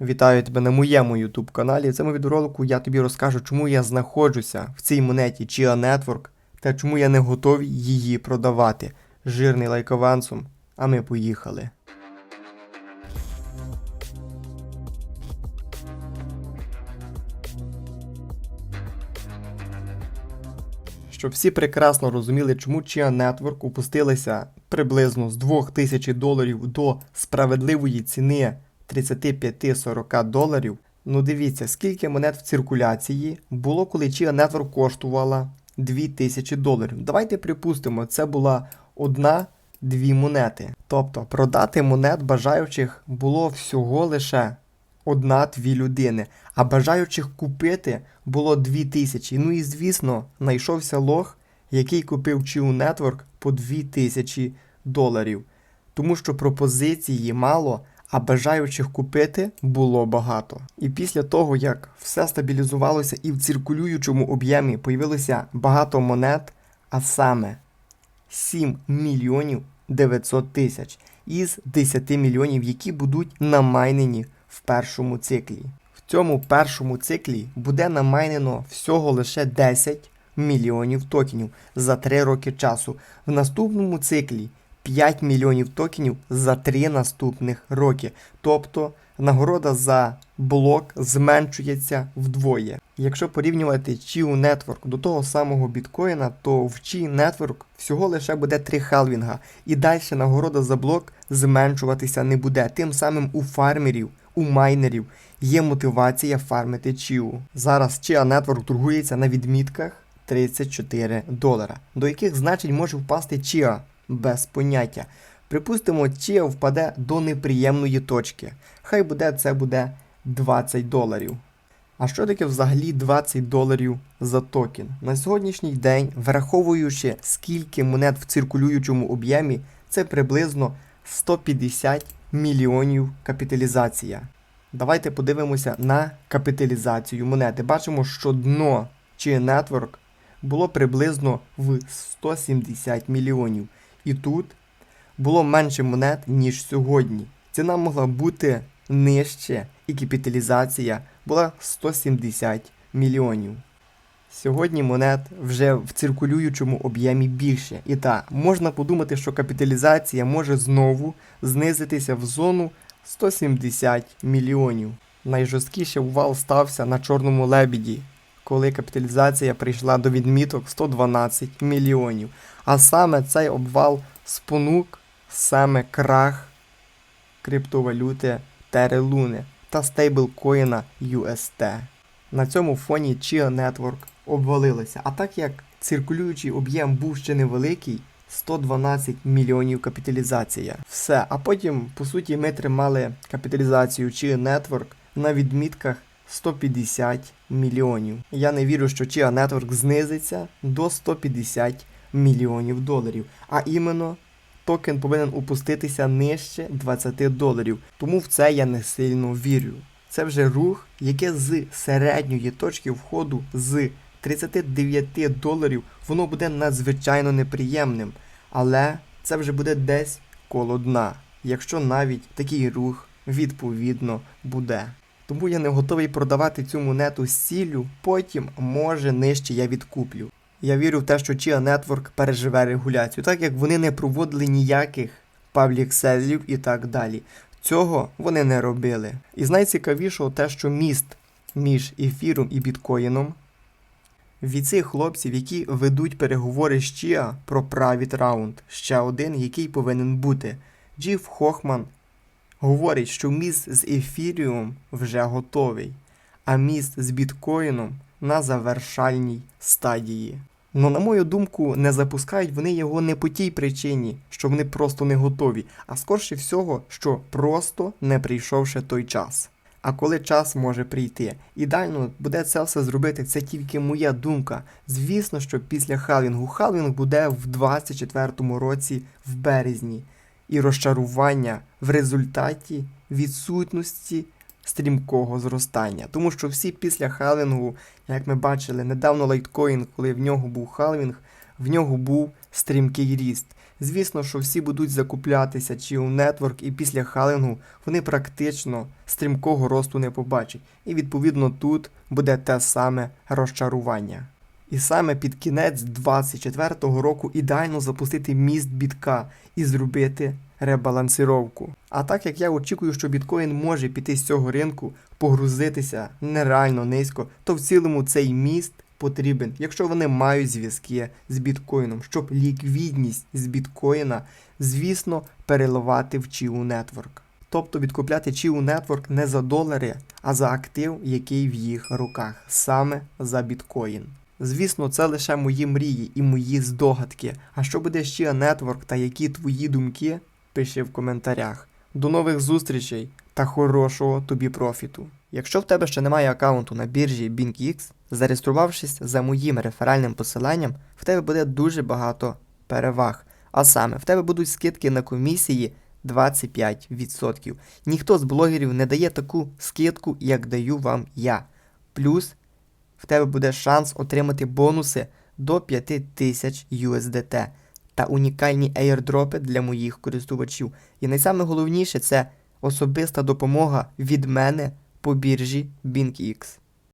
Вітаю тебе на моєму YouTube каналі. В цьому відеоролику я тобі розкажу, чому я знаходжуся в цій монеті Chia Network та чому я не готовий її продавати. Жирний лайк авансом, а ми поїхали. Щоб всі прекрасно розуміли, чому Chia Network опустилися приблизно з 2000 доларів до справедливої ціни 35-40 доларів. Ну дивіться, скільки монет в циркуляції було, коли Chia Network коштувала 2000 доларів. Давайте припустимо, це була одна-дві монети. Тобто продати монет бажаючих було всього лише одна-дві людини, а бажаючих купити було дві тисячі. Ну і звісно, знайшовся лох, який купив Chiu Network по 2000 доларів. Тому що пропозиції мало, а бажаючих купити було багато. І після того, як все стабілізувалося і в циркулюючому об'ємі появилося багато монет, а саме 7 мільйонів 900 тисяч із 10 мільйонів, які будуть намайнені в першому циклі. В цьому першому циклі буде намайнено всього лише 10 мільйонів токенів за 3 роки часу. В наступному циклі 5 мільйонів токенів за 3 наступних роки. Тобто нагорода за блок зменшується вдвоє. Якщо порівнювати Chiu Network до того самого біткоїна, то в Chi Network всього лише буде 3 халвінга, і далі нагорода за блок зменшуватися не буде. Тим самим у фармерів, у майнерів є мотивація фармити Chiu. Зараз Chia Network торгується на відмітках 34 долара, до яких значень може впасти Chia без поняття. Припустимо, Chia впаде до неприємної точки. Хай буде це буде 20 доларів. А що таке взагалі 20 доларів за токен? На сьогоднішній день, враховуючи скільки монет в циркулюючому об'ємі, це приблизно 150 мільйонів капіталізація. Давайте подивимося на капіталізацію монети. Бачимо, що дно чи Network було приблизно в 170 мільйонів. І тут було менше монет, ніж сьогодні. Ціна могла бути нижче, і капіталізація була 170 мільйонів. Сьогодні монет вже в циркулюючому об'ємі більше. І так, можна подумати, що капіталізація може знову знизитися в зону 170 мільйонів. Найжорсткіший увал стався на чорному лебіді, коли капіталізація прийшла до відміток 112 мільйонів. А саме цей обвал спонук саме крах криптовалюти Терелуни та стейблкоїна UST. На цьому фоні Chia Network обвалилася. А так як циркулюючий об'єм був ще невеликий, 112 мільйонів капіталізація. Все. А потім, по суті, ми тримали капіталізацію Chia Network на відмітках 150 мільйонів. Я не вірю, що Chia Network знизиться до 150 мільйонів доларів. А іменно токен повинен опуститися нижче 20 доларів. Тому в це я не сильно вірю. Це вже рух, яке з середньої точки входу з 39 доларів воно буде надзвичайно неприємним. Але це вже буде десь коло дна, якщо навіть такий рух відповідно буде. Тому я не готовий продавати цю монету з ціллю, потім, може, нижче я відкуплю. Я вірю в те, що Chia Network переживе регуляцію, так як вони не проводили ніяких паблік селів і так далі. Цього вони не робили. І з найцікавішого те, що міст між ефіром і біткоїном від цих хлопців, які ведуть переговори з Chia про Private Round, ще один, який повинен бути. Джіф Хохман говорить, що міст з ефіріум вже готовий, а міст з біткоїном на завершальній стадії. Ну, на мою думку, не запускають вони його не по тій причині, що вони просто не готові, а скорше всього, що просто не прийшов ще той час. А коли час може прийти? Ідеально буде це все зробити, це тільки моя думка. Звісно, що після халвінгу халвінг буде в 24-му році в березні. І розчарування в результаті відсутності стрімкого зростання. Тому що всі після халвінгу, як ми бачили, недавно лайткоін, коли в нього був халвінг, в нього був стрімкий ріст. Звісно, що всі будуть закуплятися чи у Network, і після халингу вони практично стрімкого росту не побачать. І відповідно тут буде те саме розчарування. І саме під кінець 24-го року ідеально запустити міст бітка і зробити ребалансировку. А так як я очікую, що біткоін може піти з цього ринку, погрузитися нереально низько, то в цілому цей міст потрібен, якщо вони мають зв'язки з біткоїном, щоб ліквідність з біткоїна, звісно, переливати в Chiu Network. Тобто відкупляти Chiu Network не за долари, а за актив, який в їх руках, саме за біткоін. Звісно, це лише мої мрії і мої здогадки. А що буде Chia Network та які твої думки? Пиши в коментарях. До нових зустрічей та хорошого тобі профіту. Якщо в тебе ще немає аккаунту на біржі BinkX, зареєструвавшись за моїм реферальним посиланням, в тебе буде дуже багато переваг. А саме, в тебе будуть скидки на комісії 25%. Ніхто з блогерів не дає таку скидку, як даю вам я. Плюс в тебе буде шанс отримати бонуси до 5000 USDT та унікальні аєрдропи для моїх користувачів. І найсаме головніше це особиста допомога від мене по біржі BinkX.